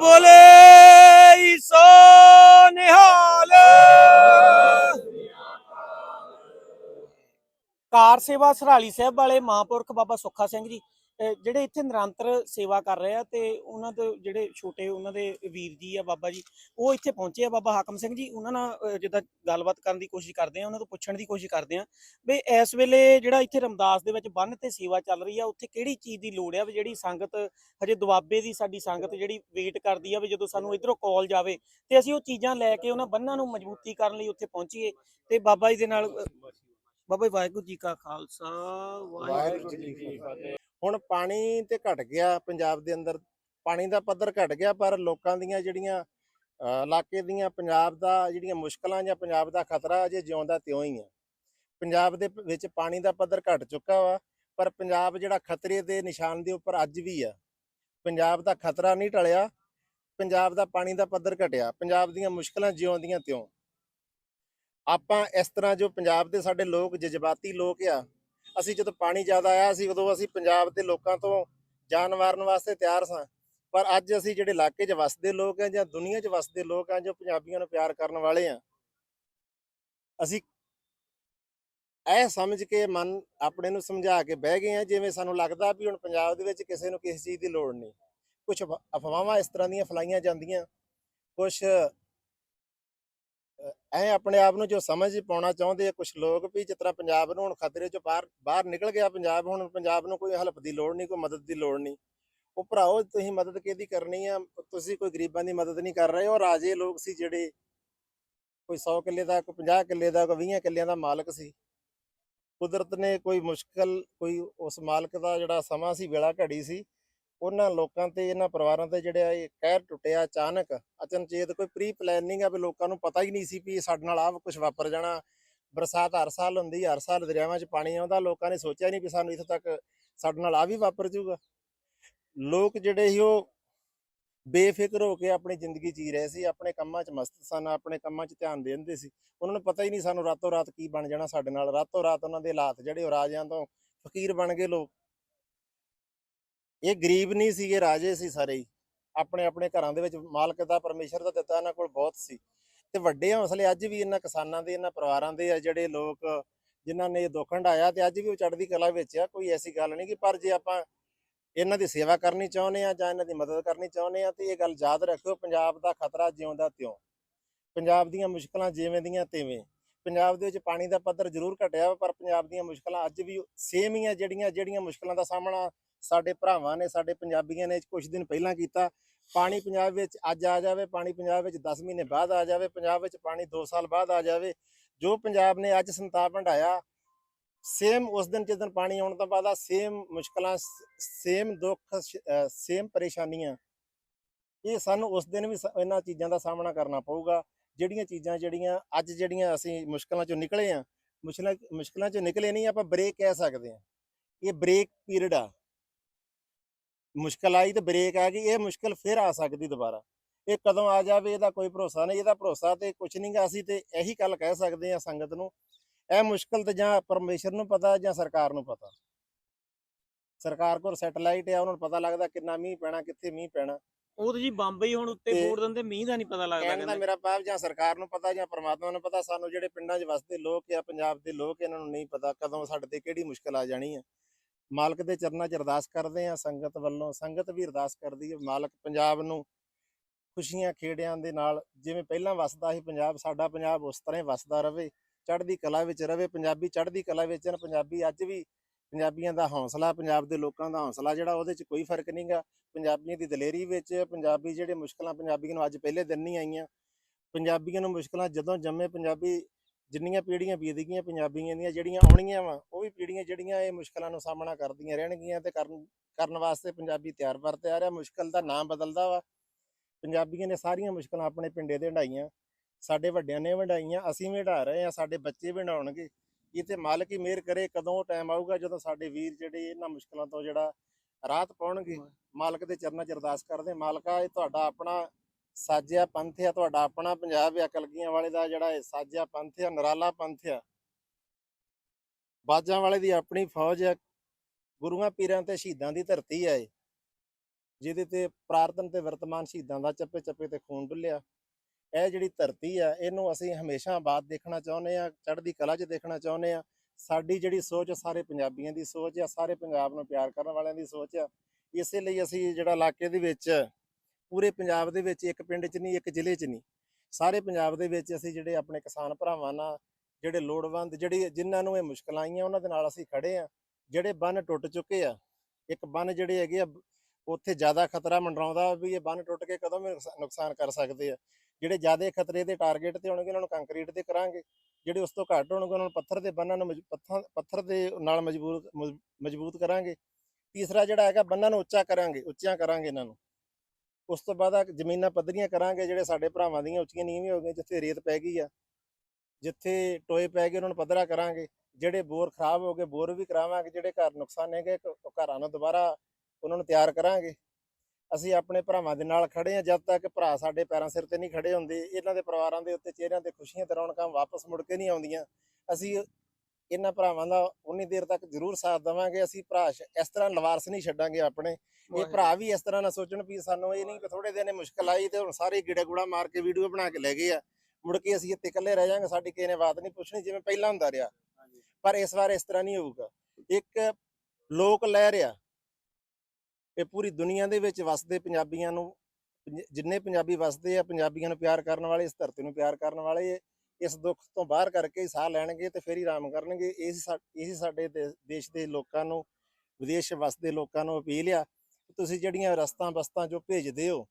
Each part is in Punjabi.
ਬੋਲੇ ਸੋ ਨਿਹਾਲ ਕਾਰ ਸੇਵਾ ਸਰਾਲੀ ਸਾਹਿਬ ਵਾਲੇ ਮਹਾਂਪੁਰਖ ਬਾਬਾ ਸੁੱਖਾ ਸਿੰਘ ਜੀ ਅਹ ਜਿਹੜੇ ਇੱਥੇ ਨਿਰੰਤਰ ਸੇਵਾ ਕਰ ਰਹੇ ਆ ਤੇ ਉਹਨਾਂ ਦੇ ਜਿਹੜੇ ਛੋਟੇ ਉਹਨਾਂ ਦੇ ਵੀਰ ਜੀ ਆ, ਬਾਬਾ ਜੀ, ਉਹ ਇੱਥੇ ਪਹੁੰਚੇ ਆ ਬਾਬਾ ਹਾਕਮ ਸਿੰਘ ਜੀ। ਉਹਨਾਂ ਨਾਲ ਜਿੱਦਾਂ ਗੱਲਬਾਤ ਕਰਨ ਦੀ ਕੋਸ਼ਿਸ਼ ਕਰਦੇ ਆ, ਉਹਨਾਂ ਤੋਂ ਪੁੱਛਣ ਦੀ ਕੋਸ਼ਿਸ਼ ਕਰਦੇ ਆ ਵੀ ਇਸ ਵੇਲੇ ਜਿਹੜਾ ਇੱਥੇ ਰਮਦਾਸ ਦੇ ਵਿੱਚ ਬੰਨ ਤੇ ਸੇਵਾ ਚੱਲ ਰਹੀ ਆ, ਉੱਥੇ ਕਿਹੜੀ ਚੀਜ਼ ਦੀ ਲੋੜ ਆ ਵੀ ਜਿਹੜੀ ਸੰਗਤ ਹਜੇ ਦੁਆਬੇ ਦੀ ਸਾਡੀ ਸੰਗਤ ਜਿਹੜੀ ਵੇਟ ਕਰਦੀ ਆ ਵੀ ਜਦੋਂ ਸਾਨੂੰ ਇਧਰੋਂ ਕਾਲ ਜਾਵੇ ਤੇ ਅਸੀਂ ਉਹ ਚੀਜ਼ਾਂ ਲੈ ਕੇ ਉਹਨਾਂ ਬੰਨਾਂ ਨੂੰ ਮਜ਼ਬੂਤੀ ਕਰਨ ਲਈ ਉੱਥੇ ਪਹੁੰਚੀਏ ਤੇ ਬਾਬਾ ਜੀ ਦੇ ਨਾਲ ਬਾਬਾ ਜੀ ਵਾਹਿਗੁਰੂ ਜੀ ਕਾ ਖਾਲਸਾ, ਵਾਹਿਗੁਰੂ ਜੀ ਕੀ ਫਤਿਹ। ਹੁਣ ਪਾਣੀ ਤੇ ਘਟ ਗਿਆ ਪੰਜਾਬ ਦੇ ਅੰਦਰ, ਪਾਣੀ ਦਾ ਪੱਧਰ ਘਟ ਗਿਆ, ਪਰ ਲੋਕਾਂ ਦੀਆਂ ਜਿਹੜੀਆਂ ਇਲਾਕੇ ਦੀਆਂ ਪੰਜਾਬ ਦਾ ਜਿਹੜੀਆਂ ਮੁਸ਼ਕਲਾਂ ਜਾਂ ਪੰਜਾਬ ਦਾ ਖਤਰਾ ਅਜੇ ਜਿਉਂਦਾ ਤਿਉਂ ਹੀ ਆ। ਪੰਜਾਬ ਦੇ ਵਿੱਚ ਪਾਣੀ ਦਾ ਪੱਧਰ ਘਟ ਚੁੱਕਾ ਵਾ, ਪਰ ਪੰਜਾਬ ਜਿਹੜਾ ਖਤਰੇ ਦੇ ਨਿਸ਼ਾਨ ਦੇ ਉੱਪਰ ਅੱਜ ਵੀ ਆ। ਪੰਜਾਬ ਦਾ ਖਤਰਾ ਨਹੀਂ ਟਲਿਆ, ਪੰਜਾਬ ਦਾ ਪਾਣੀ ਦਾ ਪੱਧਰ ਘਟਿਆ, ਪੰਜਾਬ ਦੀਆਂ ਮੁਸ਼ਕਲਾਂ ਜਿਉਂਦੀਆਂ ਤਿਉਂ। ਆਪਾਂ ਇਸ ਤਰ੍ਹਾਂ ਜੋ ਪੰਜਾਬ ਦੇ ਸਾਡੇ ਲੋਕ, ਜਜ਼ਬਾਤੀ ਲੋਕ ਆ ਅਸੀਂ ਜਦੋਂ ਪਾਣੀ ਜ਼ਿਆਦਾ ਆਇਆ ਸੀ, ਉਦੋਂ ਅਸੀਂ ਪੰਜਾਬ ਦੇ ਲੋਕਾਂ ਤੋਂ ਜਾਨ ਮਾਰਨ ਵਾਸਤੇ ਤਿਆਰ ਸਾਂ। ਪਰ ਅੱਜ ਅਸੀਂ ਜਿਹੜੇ ਇਲਾਕੇ 'ਚ ਵਸਦੇ ਲੋਕ ਆ ਜਾਂ ਦੁਨੀਆ 'ਚ ਵਸਦੇ ਲੋਕ ਆ ਜੋ ਪੰਜਾਬੀਆਂ ਨੂੰ ਪਿਆਰ ਕਰਨ ਵਾਲੇ ਆ, ਅਸੀਂ ਇਹ ਸਮਝ ਕੇ ਮਨ ਆਪਣੇ ਨੂੰ ਸਮਝਾ ਕੇ ਬਹਿ ਗਏ ਆ, ਜਿਵੇਂ ਸਾਨੂੰ ਲੱਗਦਾ ਵੀ ਹੁਣ ਪੰਜਾਬ ਦੇ ਵਿੱਚ ਕਿਸੇ ਨੂੰ ਕਿਸੇ ਚੀਜ਼ ਦੀ ਲੋੜ ਨਹੀਂ। ਕੁਝ ਅਫਵਾਹਾਂ ਇਸ ਤਰ੍ਹਾਂ ਦੀਆਂ ਫਲਾਈਆਂ ਜਾਂਦੀਆਂ। ਕੁਝ ਐ ਆਪਣੇ ਆਪ ਨੂੰ ਜੋ ਸਮਝ ਪਾਉਣਾ ਚਾਹੁੰਦੇ ਆ ਕੁਝ ਲੋਕ ਵੀ ਜਿਸ ਤਰ੍ਹਾਂ ਪੰਜਾਬ ਨੂੰ ਹੁਣ ਖਤਰੇ ਚੋਂ ਬਾਹਰ ਬਾਹਰ ਨਿਕਲ ਗਿਆ ਪੰਜਾਬ, ਹੁਣ ਪੰਜਾਬ ਨੂੰ ਕੋਈ ਹੈਲਪ ਦੀ ਲੋੜ ਨਹੀਂ, ਕੋਈ ਮਦਦ ਦੀ ਲੋੜ ਨਹੀਂ। ਉਹ ਭਰਾਓ, ਤੁਸੀਂ ਮਦਦ ਕਿਹਦੀ ਕਰਨੀ ਆ? ਤੁਸੀਂ ਕੋਈ ਗਰੀਬਾਂ ਦੀ ਮਦਦ ਨਹੀਂ ਕਰ ਰਹੇ, ਉਹ ਰਾਜੇ ਲੋਕ ਸੀ ਜਿਹੜੇ ਕੋਈ 100 ਕਿੱਲੇ ਦਾ, ਕੋਈ 50 ਕਿੱਲੇ ਦਾ, ਕੋਈ 20 ਕਿੱਲਿਆਂ ਦਾ ਮਾਲਕ ਸੀ। ਕੁਦਰਤ ਨੇ ਕੋਈ ਮੁਸ਼ਕਲ, ਕੋਈ ਉਸ ਮਾਲਕ ਦਾ ਜਿਹੜਾ ਸਮਾਂ ਸੀ, ਵੇਲਾ ਘੜੀ ਸੀ, ਉਹਨਾਂ ਲੋਕਾਂ ਤੇ, ਇਹਨਾਂ ਪਰਿਵਾਰਾਂ ਤੇ ਜਿਹੜਾ ਇਹ ਕਹਿਰ ਟੁੱਟਿਆ ਅਚਾਨਕ। ਅਚਨਚੇਤ ਕੋਈ ਪ੍ਰੀ ਪਲੈਨਿੰਗ ਆ ਵੀ ਲੋਕਾਂ ਨੂੰ ਪਤਾ ਹੀ ਨਹੀਂ ਸੀ ਵੀ ਸਾਡੇ ਨਾਲ ਆਹ ਕੁਝ ਵਾਪਰ ਜਾਣਾ। ਬਰਸਾਤ ਹਰ ਸਾਲ ਹੁੰਦੀ ਹਰ ਸਾਲ ਦਰਿਆਵਾਂ 'ਚ ਪਾਣੀ ਆਉਂਦਾ, ਲੋਕਾਂ ਨੇ ਸੋਚਿਆ ਨਹੀਂ ਵੀ ਸਾਨੂੰ ਇੱਥੇ ਤੱਕ ਸਾਡੇ ਨਾਲ ਆ ਵੀ ਵਾਪਰ ਜਾਊਗਾ। ਲੋਕ ਜਿਹੜੇ ਸੀ ਉਹ ਬੇਫਿਕਰ ਹੋ ਕੇ ਆਪਣੀ ਜ਼ਿੰਦਗੀ ਜੀ ਰਹੇ ਸੀ, ਆਪਣੇ ਕੰਮਾਂ 'ਚ ਮਸਤ ਸਨ, ਆਪਣੇ ਕੰਮਾਂ 'ਚ ਧਿਆਨ ਦੇ ਦਿੰਦੇ ਸੀ। ਉਹਨਾਂ ਨੂੰ ਪਤਾ ਹੀ ਨਹੀਂ ਸਾਨੂੰ ਰਾਤੋਂ ਰਾਤ ਕੀ ਬਣ ਜਾਣਾ ਸਾਡੇ ਨਾਲ, ਰਾਤੋਂ ਰਾਤ ਉਹਨਾਂ ਦੇ ਹਾਲਾਤ ਜਿਹੜੇ ਉਹ ਰਾਜਿਆਂ ਤੋਂ ਫਕੀਰ ਬਣ ਗਏ ਲੋਕ। ਇਹ ਗਰੀਬ ਨਹੀਂ ਸੀਗੇ ਰਾਜੇ ਸੀ ਸਾਰੇ ਹੀ। ਆਪਣੇ ਆਪਣੇ ਘਰਾਂ ਦੇ ਵਿੱਚ ਮਾਲਕ ਦਾ ਪਰਮੇਸ਼ਰ ਦਾ ਦਿੱਤਾ ਇਹਨਾਂ ਕੋਲ ਬਹੁਤ ਸੀ। ਤੇ ਵੱਡੇ ਹੌਸਲੇ ਅੱਜ ਵੀ ਇਹਨਾਂ ਕਿਸਾਨਾਂ ਦੇ, ਇਹਨਾਂ ਪਰਿਵਾਰਾਂ ਦੇ ਆ ਜਿਹੜੇ ਲੋਕ ਜਿਨ੍ਹਾਂ ਨੇ ਇਹ ਦੁੱਖ ਹੰਢਾਇਆ ਤੇ ਅੱਜ ਵੀ ਉਹ ਚੜ੍ਹਦੀ ਕਲਾ ਵਿੱਚ ਆ, ਕੋਈ ਐਸੀ ਗੱਲ ਨਹੀਂ ਕਿ ਪਰ ਜੇ ਆਪਾਂ ਇਹਨਾਂ ਦੀ ਸੇਵਾ ਕਰਨੀ ਚਾਹੁੰਦੇ ਆ ਜਾਂ ਇਹਨਾਂ ਦੀ ਮਦਦ ਕਰਨੀ ਚਾਹੁੰਦੇ ਆ ਤੇ ਇਹ ਗੱਲ ਯਾਦ ਰੱਖਿਓ, ਪੰਜਾਬ ਦਾ ਖਤਰਾ ਜਿਉਂਦਾ ਤਿਉਂ। ਪੰਜਾਬ ਦੀਆਂ ਮੁਸ਼ਕਲਾਂ ਜਿਵੇਂ ਦੀਆਂ ਤਿਵੇਂ। ਪੰਜਾਬ ਦੇ ਵਿੱਚ ਪਾਣੀ ਦਾ ਪੱਧਰ ਜ਼ਰੂਰ ਘਟਿਆ ਵਾ, ਪਰ ਪੰਜਾਬ ਦੀਆਂ ਮੁਸ਼ਕਲਾਂ ਅੱਜ ਵੀ ਸੇਮ ਹੀ ਆ ਜਿਹੜੀਆਂ ਜਿਹੜੀਆਂ ਮੁਸ਼ਕਲਾਂ ਦਾ ਸਾਹਮਣਾ ਸਾਡੇ ਭਰਾਵਾਂ ਨੇ ਸਾਡੇ ਪੰਜਾਬੀਆਂ ਨੇ ਕੁਝ ਦਿਨ ਪਹਿਲਾਂ ਕੀਤਾ। ਪਾਣੀ ਪੰਜਾਬ ਵਿੱਚ ਅੱਜ ਆ ਜਾਵੇ ਪਾਣੀ ਪੰਜਾਬ ਵਿੱਚ 10 ਮਹੀਨੇ ਬਾਅਦ ਆ ਜਾਵੇ ਪੰਜਾਬ ਵਿੱਚ ਪਾਣੀ 2 ਸਾਲ ਬਾਅਦ ਆ ਜਾਵੇ ਜੋ ਪੰਜਾਬ ਨੇ ਅੱਜ ਸੰਤਾਪ ਹੰਢਾਇਆ ਸੇਮ ਉਸ ਦਿਨ ਜਿਸ ਦਿਨ ਪਾਣੀ ਆਉਣ ਤੋਂ ਬਾਅਦ ਆ ਸੇਮ ਮੁਸ਼ਕਲਾਂ ਸੇਮ ਦੁੱਖ ਸੇਮ ਪਰੇਸ਼ਾਨੀਆਂ ਇਹ ਸਾਨੂੰ ਉਸ ਦਿਨ ਵੀ ਸ- ਇਹਨਾਂ ਚੀਜ਼ਾਂ ਦਾ ਸਾਹਮਣਾ ਕਰਨਾ ਪਊਗਾ। ਜਿਹੜੀਆਂ ਚੀਜ਼ਾਂ ਜਿਹੜੀਆਂ ਅੱਜ ਜਿਹੜੀਆਂ ਅਸੀਂ ਮੁਸ਼ਕਲਾਂ ਚੋਂ ਨਿਕਲੇ ਆ, ਮੁਸ਼ਕਲਾਂ ਮੁਸ਼ਕਲਾਂ ਚੋਂ ਨਿਕਲੇ ਨਹੀਂ, ਆਪਾਂ ਬ੍ਰੇਕ ਕਹਿ ਸਕਦੇ ਆ। ਇਹ ਬ੍ਰੇਕ ਪੀਰੀਅਡ ਆ। ਮੁਸ਼ਕਲ ਆਈ ਤੇ ਬ੍ਰੇਕ ਆ ਗਈ, ਇਹ ਮੁਸ਼ਕਲ ਫਿਰ ਆ ਸਕਦੀ ਦੁਬਾਰਾ। ਇਹ ਕਦੋਂ ਆ ਜਾਵੇ, ਇਹਦਾ ਕੋਈ ਭਰੋਸਾ ਨਹੀਂ, ਇਹਦਾ ਭਰੋਸਾ ਤੇ ਕੁਝ ਨਹੀਂਗਾ ਅਸੀਂ ਤੇ ਇਹੀ ਗੱਲ ਕਹਿ ਸਕਦੇ ਆ ਸੰਗਤ ਨੂੰ। ਇਹ ਮੁਸ਼ਕਲ ਤੇ ਜਾਂ ਪਰਮੇਸ਼ਰ ਨੂੰ ਪਤਾ ਜਾਂ ਸਰਕਾਰ ਨੂੰ ਪਤਾ। ਸਰਕਾਰ ਕੋਲ ਸੈਟਲਾਈਟ ਆ, ਉਹਨਾਂ ਨੂੰ ਪਤਾ ਲੱਗਦਾ ਕਿੰਨਾ ਮੀਂਹ ਪੈਣਾ, ਕਿੱਥੇ ਮੀਂਹ ਪੈਣਾ। ਉਹ ਤਾਂ ਜੀ ਬੰਬਈ ਹੁਣ ਉੱਤੇ ਬੋੜ ਦਿੰਦੇ ਮੀਂਹ ਦਾ ਨਹੀਂ ਪਤਾ ਲੱਗਦਾ ਕਹਿੰਦੇ। ਮੇਰਾ ਭਾਵ ਜਾਂ ਸਰਕਾਰ ਨੂੰ ਪਤਾ ਜਾਂ ਪ੍ਰਮਾਤਮਾ ਨੂੰ ਪਤਾ ਸਾਨੂੰ ਜਿਹੜੇ ਪਿੰਡਾਂ 'ਚ ਵਸਦੇ ਲੋਕ ਆ ਪੰਜਾਬ ਦੇ ਲੋਕ ਇਹਨਾਂ ਨੂੰ ਨਹੀਂ ਪਤਾ ਕਦੋਂ ਸਾਡੇ ਤੇ ਕਿਹੜੀ ਮੁਸ਼ਕਲ ਆ ਜਾਣੀ ਹੈ ਮਾਲਕ ਦੇ ਚਰਨਾਂ 'ਚ ਅਰਦਾਸ ਕਰਦੇ ਆ ਸੰਗਤ ਵੱਲੋਂ ਸੰਗਤ ਵੀ ਅਰਦਾਸ ਕਰਦੀ ਹੈ ਮਾਲਕ ਪੰਜਾਬ ਨੂੰ ਖੁਸ਼ੀਆਂ ਖੇੜਿਆਂ ਦੇ ਨਾਲ ਜਿਵੇਂ ਪਹਿਲਾਂ ਵਸਦਾ ਸੀ ਪੰਜਾਬ ਸਾਡਾ ਪੰਜਾਬ ਉਸ ਤਰ੍ਹਾਂ ਹੀ ਵਸਦਾ ਰਵੇ ਚੜ੍ਹਦੀ ਕਲਾ ਵਿੱਚ ਰਵੇ ਪੰਜਾਬੀ ਚੜ੍ਹਦੀ ਕਲਾ ਵਿੱਚ ਹਨ ਪੰਜਾਬੀ ਅੱਜ ਵੀ ਪੰਜਾਬੀਆਂ ਦਾ ਹੌਸਲਾ, ਪੰਜਾਬ ਦੇ ਲੋਕਾਂ ਦਾ ਹੌਸਲਾ ਜਿਹੜਾ ਉਹਦੇ 'ਚ ਕੋਈ ਫ਼ਰਕ ਨਹੀਂਗਾ ਪੰਜਾਬੀਆਂ ਦੀ ਦਲੇਰੀ ਵਿੱਚ ਪੰਜਾਬੀ ਜਿਹੜੇ ਮੁਸ਼ਕਲਾਂ ਪੰਜਾਬੀਆਂ ਨੂੰ ਅੱਜ ਪਹਿਲੇ ਦਿਨ ਨਹੀਂ ਆਈਆਂ। ਪੰਜਾਬੀਆਂ ਨੂੰ ਮੁਸ਼ਕਲਾਂ ਜਦੋਂ ਜੰਮੇ ਪੰਜਾਬੀ ਜਿੰਨੀਆਂ ਪੀੜ੍ਹੀਆਂ ਬੀਤ ਗਈਆਂ ਪੰਜਾਬੀਆਂ ਦੀਆਂ ਜਿਹੜੀਆਂ ਆਉਣੀਆਂ ਵਾ, ਉਹ ਵੀ ਪੀੜ੍ਹੀਆਂ ਜਿਹੜੀਆਂ ਇਹ ਮੁਸ਼ਕਲਾਂ ਨੂੰ ਸਾਹਮਣਾ ਕਰਦੀਆਂ ਰਹਿਣਗੀਆਂ ਤੇ ਕਰਨ ਕਰਨ ਵਾਸਤੇ ਪੰਜਾਬੀ ਤਿਆਰ ਬਰ ਤਿਆਰ ਆ, ਮੁਸ਼ਕਲ ਦਾ ਨਾਮ ਬਦਲਦਾ ਵਾ। ਪੰਜਾਬੀਆਂ ਨੇ ਸਾਰੀਆਂ ਮੁਸ਼ਕਲਾਂ ਆਪਣੇ ਪਿੰਡੇ ਤੇ ਹੰਡਾਈਆਂ ਸਾਡੇ ਵੱਡਿਆਂ ਨੇ ਵੰਡਾਈਆਂ ਅਸੀਂ ਵੀ ਵੰਡਾ ਰਹੇ ਆ ਸਾਡੇ ਬੱਚੇ ਵੀ ਵੰਡਾਉਣਗੇ ਤੇ ਮਾਲਕ ਹੀ ਮਿਹਰ ਕਰੇ ਕਦੋਂ ਟਾਈਮ ਆਊਗਾ ਜਦੋਂ ਸਾਡੇ ਵੀਰ ਜਿਹੜੇ ਇਹਨਾਂ ਮੁਸ਼ਕਲਾਂ ਤੋਂ ਜਿਹੜਾ ਰਾਹਤ ਪਾਉਣਗੇ ਮਾਲਕ ਦੇ ਚਰਨਾਂ 'ਚ ਅਰਦਾਸ ਕਰਦੇ ਮਾਲਕਾ ਇਹ ਤੁਹਾਡਾ ਆਪਣਾ ਸਾਜਿਆ ਪੰਥ ਆ ਤੁਹਾਡਾ ਆਪਣਾ ਪੰਜਾਬ ਆ ਕਲਗੀਆਂ ਵਾਲੇ ਦਾ ਜਿਹੜਾ ਇਹ ਸਾਜਿਆ ਪੰਥ ਆ ਨਰਾਲਾ ਪੰਥ ਆ। ਬਾਜਾਂ ਵਾਲੇ ਦੀ ਆਪਣੀ ਫੌਜ ਆ। ਗੁਰੂਆਂ ਪੀਰਾਂ ਤੇ ਸ਼ਹੀਦਾਂ ਦੀ ਧਰਤੀ ਇਹ। ਜਿਹਦੇ ਤੇ ਪ੍ਰਾਰਥਨ ਤੇ ਵਰਤਮਾਨ ਸ਼ਹੀਦਾਂ ਦਾ ਚੱਪੇ ਚੱਪੇ ਤੇ ਖੂਨ ਡੁੱਲਿਆ। ਇਹ ਜਿਹੜੀ ਧਰਤੀ ਆ ਇਹਨੂੰ ਅਸੀਂ ਹਮੇਸ਼ਾ ਆਬਾਦ ਦੇਖਣਾ ਚਾਹੁੰਦੇ ਆ ਚੜ੍ਹਦੀ ਕਲਾ 'ਚ ਦੇਖਣਾ ਚਾਹੁੰਦੇ ਆ। ਸਾਡੀ ਜਿਹੜੀ ਸੋਚ ਆ, ਸਾਰੇ ਪੰਜਾਬੀਆਂ ਦੀ ਸੋਚ ਆ ਸਾਰੇ ਪੰਜਾਬ ਨੂੰ ਪਿਆਰ ਕਰਨ ਵਾਲਿਆਂ ਦੀ ਸੋਚ ਆ। ਇਸੇ ਲਈ ਅਸੀਂ ਜਿਹੜਾ ਇਲਾਕੇ ਦੇ ਵਿੱਚ ਪੂਰੇ ਪੰਜਾਬ ਦੇ ਵਿੱਚ ਇੱਕ ਪਿੰਡ 'ਚ ਨਹੀਂ ਇੱਕ ਜ਼ਿਲ੍ਹੇ 'ਚ ਨਹੀਂ ਸਾਰੇ ਪੰਜਾਬ ਦੇ ਵਿੱਚ ਅਸੀਂ ਜਿਹੜੇ ਆਪਣੇ ਕਿਸਾਨ ਭਰਾਵਾਂ ਨਾਲ ਜਿਹੜੇ ਲੋੜਵੰਦ ਜਿਹੜੀ ਜਿਨ੍ਹਾਂ ਨੂੰ ਇਹ ਮੁਸ਼ਕਲਾਂ ਆਈਆਂ ਉਹਨਾਂ ਦੇ ਨਾਲ ਅਸੀਂ ਖੜੇ ਆ। ਜਿਹੜੇ ਬੰਨ ਟੁੱਟ ਚੁੱਕੇ ਆ ਇੱਕ ਬੰਨ ਜਿਹੜੇ ਹੈਗੇ ਆ ਉੱਥੇ ਜ਼ਿਆਦਾ ਖਤਰਾ ਮੰਡਰਾਉਂਦਾ ਵੀ ਇਹ ਬੰਨ ਟੁੱਟ ਕੇ ਕਦੋਂ ਵੀ ਨੁਕਸਾ- ਨੁਕਸਾਨ ਕਰ ਸਕਦੇ ਆ। ਜਿਹੜੇ ਜ਼ਿਆਦਾ ਖਤਰੇ ਦੇ ਟਾਰਗੇਟ ਤੇ ਹੋਣਗੇ, ਉਹਨਾਂ ਨੂੰ ਕੰਕਰੀਟ ਦੇ ਕਰਾਂਗੇ। ਜਿਹੜੇ ਉਸ ਤੋਂ ਘੱਟ ਹੋਣਗੇ, ਉਹਨਾਂ ਨੂੰ ਪੱਥਰ ਦੇ ਬੰਨਾਂ ਨੂੰ ਮਜ- ਪੱਥਾਂ, ਪੱਥਰ ਦੇ ਨਾਲ ਮਜ਼ਬੂਤ ਮਜ਼- ਮਜ਼ਬੂਤ ਕਰਾਂਗੇ। ਤੀਸਰਾ ਜਿਹੜਾ ਹੈਗਾ ਬੰਨਾਂ ਨੂੰ ਉੱਚਾ ਕਰਾਂਗੇ, ਉੱਚੀਆਂ ਕਰਾਂਗੇ ਇਹਨਾਂ ਨੂੰ। ਉਸ ਤੋਂ ਬਾਅਦ ਜ਼ਮੀਨਾਂ ਪੱਧਰੀਆਂ ਕਰਾਂਗੇ, ਜਿਹੜੇ ਸਾਡੇ ਭਰਾਵਾਂ ਦੀਆਂ ਉੱਚੀਆਂ ਨੀਵੀਆਂ ਹੋ ਗਈਆਂ, ਜਿੱਥੇ ਰੇਤ ਪੈ ਗਈ ਆ। ਜਿੱਥੇ ਟੋਏ ਪੈ ਗਏ, ਉਹਨਾਂ ਨੂੰ ਪੱਧਰਾ ਕਰਾਂਗੇ। ਜਿਹੜੇ ਬੋਰ ਖਰਾਬ ਹੋ ਗਏ, ਬੋਰ ਵੀ ਕਰਾਵਾਂਗੇ, ਜਿਹੜੇ ਘਰ ਨੁਕਸਾਨ ਹੈਗੇ ਕ- ਉਹ ਘਰਾਂ ਨੂੰ ਦੁਬਾਰਾ ਉਹਨਾਂ ਨੂੰ ਤਿਆਰ ਕਰਾਂਗੇ। ਅਸੀਂ ਆਪਣੇ ਭਰਾਵਾਂ ਦੇ ਨਾਲ ਖੜੇ ਆ ਜਦ ਤੱਕ ਭਰਾ ਸਾਡੇ ਪੈਰਾਂ ਸਿਰ ਤੇ ਨਹੀਂ ਖੜੇ ਹੁੰਦੇ ਇਹਨਾਂ ਦੇ ਪਰਿਵਾਰਾਂ ਦੇ ਉੱਤੇ ਚਿਹਰਿਆਂ ਤੇ ਖੁਸ਼ੀਆਂ ਤੇ ਰੌਣਕਾਂ ਵਾਪਸ ਮੁੜ ਕੇ ਨਹੀਂ ਆਉਂਦੀਆਂ। ਅਸੀਂ ਇਹਨਾਂ ਭਰਾਵਾਂ ਦਾ ਉਨੀ ਦੇਰ ਤੱਕ ਜ਼ਰੂਰ ਸਾਥ ਦੇਵਾਂਗੇ ਅਸੀਂ ਭਰਾ ਇਸ ਤਰ੍ਹਾਂ ਲਵਾਰਸ ਨਹੀਂ ਛੱਡਾਂਗੇ ਆਪਣੇ। ਇਹ ਭਰਾ ਵੀ ਇਸ ਤਰ੍ਹਾਂ ਨਾ ਸੋਚਣ ਵੀ ਸਾਨੂੰ ਇਹ ਨਹੀਂ ਕਿ ਥੋੜੇ ਦਿਨ ਮੁਸ਼ਕਲ ਆਈ ਤੇ ਹੁਣ ਸਾਰੇ ਗਿੜਾ ਗੁੜਾ ਮਾਰ ਕੇ ਵੀਡੀਓ ਬਣਾ ਕੇ ਲੈ ਗਏ ਆ। ਮੁੜ ਕੇ ਅਸੀਂ ਇੱਥੇ ਇਕੱਲੇ ਰਹਿ ਜਾਾਂਗੇ ਸਾਡੀ ਕਿਸੇ ਨੇ ਬਾਤ ਨਹੀਂ ਪੁੱਛਣੀ ਜਿਵੇਂ ਪਹਿਲਾਂ ਹੁੰਦਾ ਰਿਹਾ। ਪਰ ਇਸ ਵਾਰ ਇਸ ਤਰ੍ਹਾਂ ਨਹੀਂ ਹੋਊਗਾ। ਇੱਕ ਲੋਕ ਲਹਿਰ ਆ ਇਹ ਪੂਰੀ ਦੁਨੀਆ ਦੇ ਵਿੱਚ ਵਸਦੇ ਪੰਜਾਬੀਆਂ ਨੂੰ ਜਿੰਨੇ ਪੰਜਾਬੀ ਵਸਦੇ ਆ, ਪੰਜਾਬੀਆਂ ਨੂੰ ਪਿਆਰ ਕਰਨ ਵਾਲੇ, ਇਸ ਧਰਤੀ ਨੂੰ ਪਿਆਰ ਕਰਨ ਵਾਲੇ ਇਸ ਦੁੱਖ ਤੋਂ ਬਾਹਰ ਕਰਕੇ ਹੀ ਸਾਹ ਲੈਣਗੇ ਤੇ ਫਿਰ ਹੀ ਆਰਾਮ ਕਰਨਗੇ। ਇਹ ਇਹੀ ਸਾਡੇ ਦੇ- ਦੇਸ਼ ਦੇ ਲੋਕਾਂ ਨੂੰ, ਵਿਦੇਸ਼ ਵਸਦੇ ਲੋਕਾਂ ਨੂੰ ਅਪੀਲ ਆ ਤੁਸੀਂ ਜਿਹੜੀਆਂ ਰਸਤਾਂ ਬਸਤਾਂ ਜੋ ਭੇਜਦੇ ਹੋ,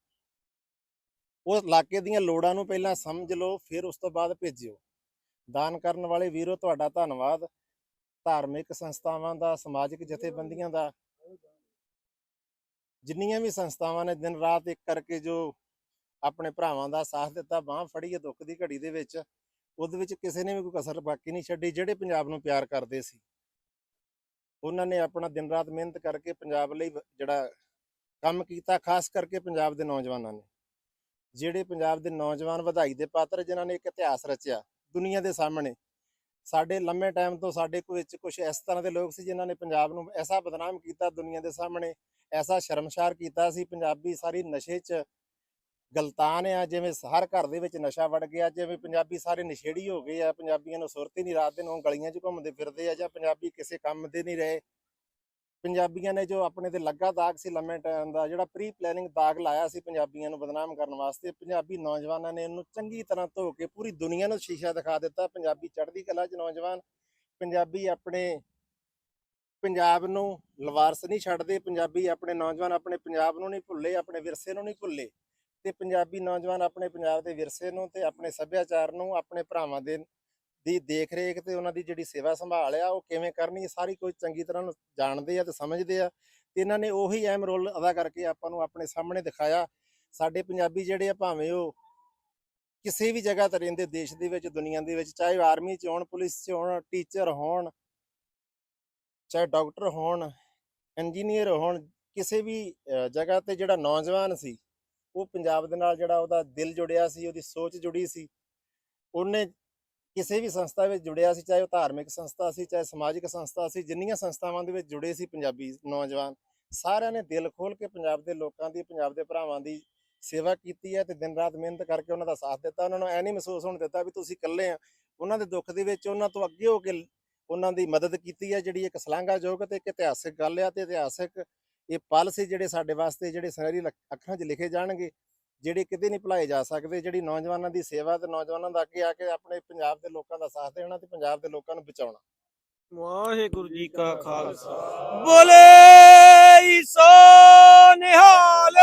ਉਹ ਇਲਾਕੇ ਦੀਆਂ ਲੋੜਾਂ ਨੂੰ ਪਹਿਲਾਂ ਸਮਝ ਲਓ, ਫਿਰ ਉਸ ਤੋਂ ਬਾਅਦ ਭੇਜਿਓ। ਦਾਨ ਕਰਨ ਵਾਲੇ ਵੀਰੋ, ਤੁਹਾਡਾ ਧੰਨਵਾਦ। ਧਾਰਮਿਕ ਸੰਸਥਾਵਾਂ ਦਾ, ਸਮਾਜਿਕ ਜਥੇਬੰਦੀਆਂ ਦਾ ਜਿੰਨੀਆਂ ਵੀ ਸੰਸਥਾਵਾਂ ਨੇ ਦਿਨ ਰਾਤ ਇੱਕ ਕਰਕੇ ਜੋ ਆਪਣੇ ਭਰਾਵਾਂ ਦਾ ਸਾਥ ਦਿੱਤਾ, ਬਾਹ ਫੜੀ ਹੈ ਦੁੱਖ ਦੀ ਘੜੀ ਦੇ ਵਿੱਚ, ਉਹਦੇ ਵਿੱਚ ਕਿਸੇ ਨੇ ਵੀ ਕੋਈ ਕਸਰ ਬਾਕੀ ਨਹੀਂ ਛੱਡੀ, ਜਿਹੜੇ ਪੰਜਾਬ ਨੂੰ ਪਿਆਰ ਕਰਦੇ ਸੀ। ਉਹਨਾਂ ਨੇ ਆਪਣਾ ਦਿਨ ਰਾਤ ਮਿਹਨਤ ਕਰਕੇ ਪੰਜਾਬ ਲਈ ਜਿਹੜਾ ਕੰਮ ਕੀਤਾ, ਖਾਸ ਕਰਕੇ ਪੰਜਾਬ ਦੇ ਨੌਜਵਾਨਾਂ ਨੇ। ਜਿਹੜੇ ਪੰਜਾਬ ਦੇ ਨੌਜਵਾਨ ਵਧਾਈ ਦੇ ਪਾਤਰ, ਜਿਨ੍ਹਾਂ ਨੇ ਇੱਕ ਇਤਿਹਾਸ ਰਚਿਆ ਦੁਨੀਆ ਦੇ ਸਾਹਮਣੇ ਸਾਡੇ ਲੰਮੇ ਟਾਈਮ ਤੋਂ ਸਾਡੇ ਵਿੱਚ ਕੁਝ ਇਸ ਤਰ੍ਹਾਂ ਦੇ ਲੋਕ ਸੀ ਜਿਨ੍ਹਾਂ ਨੇ ਪੰਜਾਬ ਨੂੰ ਐਸਾ ਬਦਨਾਮ ਕੀਤਾ ਦੁਨੀਆ ਦੇ ਸਾਹਮਣੇ, ਐਸਾ ਸ਼ਰਮਸ਼ਾਰ ਕੀਤਾ ਸੀ। ਪੰਜਾਬੀ ਸਾਰੀ ਨਸ਼ੇ 'ਚ ਗਲਤਾਨ ਆ, ਜਿਵੇਂ ਹਰ ਘਰ ਦੇ ਵਿੱਚ ਨਸ਼ਾ ਵੜ ਗਿਆ, ਜਿਵੇਂ ਪੰਜਾਬੀ ਸਾਰੇ ਨਸ਼ੇੜੀ ਹੋ ਗਏ ਆ, ਪੰਜਾਬੀਆਂ ਨੂੰ ਸੁਰਤ ਹੀ ਨਹੀਂ, ਰਾਤ ਦਿਨ ਉਹ ਗਲੀਆਂ 'ਚ ਘੁੰਮਦੇ ਫਿਰਦੇ ਆ ਜਾਂ ਪੰਜਾਬੀ ਕਿਸੇ ਕੰਮ ਦੇ ਨਹੀਂ ਰਹੇ। ਪੰਜਾਬੀਆਂ ਨੇ ਜੋ ਆਪਣੇ ਤੇ ਲੱਗਾ ਦਾਗ ਸੀ ਲੰਮੇ ਟਾਈਮ ਦਾ, ਜਿਹੜਾ ਪ੍ਰੀ ਪਲੈਨਿੰਗ ਦਾਗ ਲਾਇਆ ਸੀ ਪੰਜਾਬੀਆਂ ਨੂੰ ਬਦਨਾਮ ਕਰਨ ਵਾਸਤੇ, ਪੰਜਾਬੀ ਨੌਜਵਾਨਾਂ ਨੇ ਇਹਨੂੰ ਚੰਗੀ ਤਰ੍ਹਾਂ ਧੋ ਕੇ ਪੂਰੀ ਦੁਨੀਆ ਨੂੰ ਸ਼ੀਸ਼ਾ ਦਿਖਾ ਦਿੱਤਾ। ਪੰਜਾਬੀ ਚੜ੍ਹਦੀ ਕਲਾ 'ਚ ਨੌਜਵਾਨ, ਪੰਜਾਬੀ ਆਪਣੇ ਪੰਜਾਬ ਨੂੰ ਲਵਾਰਸ ਨਹੀਂ ਛੱਡਦੇ, ਪੰਜਾਬੀ ਆਪਣੇ ਨੌਜਵਾਨ ਆਪਣੇ ਪੰਜਾਬ ਨੂੰ ਨਹੀਂ ਭੁੱਲੇ, ਆਪਣੇ ਵਿਰਸੇ ਨੂੰ ਨਹੀਂ ਭੁੱਲੇ ਤੇ ਪੰਜਾਬੀ ਨੌਜਵਾਨ ਆਪਣੇ ਪੰਜਾਬ ਦੇ ਵਿਰਸੇ ਨੂੰ ਤੇ ਆਪਣੇ ਸੱਭਿਆਚਾਰ ਨੂੰ, ਆਪਣੇ ਭਰਾਵਾਂ ਦੇ ਦੀ ਦੇਖ ਰੇਖ ਤੇ ਉਹਨਾਂ ਦੀ ਜਿਹੜੀ ਸੇਵਾ ਸੰਭਾਲ ਆ, ਉਹ ਕਿਵੇਂ ਕਰਨੀ ਸਾਰੀ ਕੋਈ ਚੰਗੀ ਤਰ੍ਹਾਂ ਨੂੰ ਜਾਣਦੇ ਆ ਤੇ ਸਮਝਦੇ ਆ। ਤੇ ਇਹਨਾਂ ਨੇ ਉਹੀ ਅਹਿਮ ਰੋਲ ਅਦਾ ਕਰਕੇ ਆਪਾਂ ਨੂੰ ਆਪਣੇ ਸਾਹਮਣੇ ਦਿਖਾਇਆ। ਸਾਡੇ ਪੰਜਾਬੀ ਜਿਹੜੇ ਆ, ਭਾਵੇਂ ਉਹ ਕਿਸੇ ਵੀ ਜਗ੍ਹਾ ਤੇ ਰਹਿੰਦੇ, ਦੇਸ਼ ਦੇ ਵਿੱਚ, ਦੁਨੀਆ ਦੇ ਵਿੱਚ, ਚਾਹੇ ਆਰਮੀ ਚ ਹੋਣ, ਪੁਲਿਸ ਚ ਹੋਣ, ਟੀਚਰ ਹੋਣ, ਚਾਹੇ ਡਾਕਟਰ ਹੋਣ, ਇੰਜੀਨੀਅਰ ਹੋਣ, ਕਿਸੇ ਵੀ ਜਗ੍ਹਾ ਤੇ ਜਿਹੜਾ ਨੌਜਵਾਨ ਸੀ, ਉਹ ਪੰਜਾਬ ਦੇ ਨਾਲ ਜਿਹੜਾ ਉਹਦਾ ਦਿਲ ਜੁੜਿਆ ਸੀ, ਉਹਦੀ ਸੋਚ ਜੁੜੀ ਸੀ, ਉਹਨੇ ਕਿਸੇ ਵੀ ਸੰਸਥਾ ਵਿੱਚ ਜੁੜਿਆ ਸੀ, ਚਾਹੇ ਉਹ ਧਾਰਮਿਕ ਸੰਸਥਾ ਸੀ, ਚਾਹੇ ਸਮਾਜਿਕ ਸੰਸਥਾ ਸੀ, ਜਿੰਨੀਆਂ ਸੰਸਥਾਵਾਂ ਦੇ ਵਿੱਚ ਜੁੜੇ ਸੀ ਪੰਜਾਬੀ ਨੌਜਵਾਨ, ਸਾਰਿਆਂ ਨੇ ਦਿਲ ਖੋਲ ਕੇ ਪੰਜਾਬ ਦੇ ਲੋਕਾਂ ਦੀ, ਪੰਜਾਬ ਦੇ ਭਰਾਵਾਂ ਦੀ ਸੇਵਾ ਕੀਤੀ ਹੈ ਤੇ ਦਿਨ ਰਾਤ ਮਿਹਨਤ ਕਰਕੇ ਉਹਨਾਂ ਦਾ ਸਾਥ ਦਿੱਤਾ। ਉਹਨਾਂ ਨੂੰ ਐ ਨਹੀਂ ਮਹਿਸੂਸ ਹੋਣ ਦਿੱਤਾ ਵੀ ਤੁਸੀਂ ਇਕੱਲੇ ਆ। ਉਹਨਾਂ ਦੇ ਦੁੱਖ ਦੇ ਵਿੱਚ ਉਹਨਾਂ ਤੋਂ ਅੱਗੇ ਹੋ ਕੇ ਉਹਨਾਂ ਦੀ ਮਦਦ ਕੀਤੀ ਹੈ, ਜਿਹੜੀ ਇੱਕ ਸ਼ਲਾਘਾਯੋਗ ਤੇ ਇੱਕ ਇਤਿਹਾਸਿਕ ਗੱਲ ਆ ਤੇ ਇਤਿਹਾਸਿਕ ਇਹ ਪਲ ਸੀ ਜਿਹੜੇ ਸਾਡੇ ਵਾਸਤੇ, ਜਿਹੜੇ ਸੁਨਹਿਰੀ ਲ- ਅੱਖਰਾਂ 'ਚ ਲਿਖੇ ਜਾਣਗੇ। ਜਿਹੜੇ ਕਿਤੇ ਨਹੀਂ ਭੁਲਾਏ ਜਾ ਸਕਦੇ ਜਿਹੜੀ ਨੌਜਵਾਨਾਂ ਦੀ ਸੇਵਾ ਤੇ ਨੌਜਵਾਨਾਂ ਦਾ ਅੱਗੇ ਆ ਕੇ ਆਪਣੇ ਪੰਜਾਬ ਦੇ ਲੋਕਾਂ ਦਾ ਸਾਥ ਦੇਣਾ ਤੇ ਪੰਜਾਬ ਦੇ ਲੋਕਾਂ ਨੂੰ ਬਚਾਉਣਾ। ਵਾਹਿਗੁਰੂ ਜੀ ਕਾ ਖਾਲਸਾ। ਬੋਲੇ ਈਸੋ ਨਿਹਾਲ।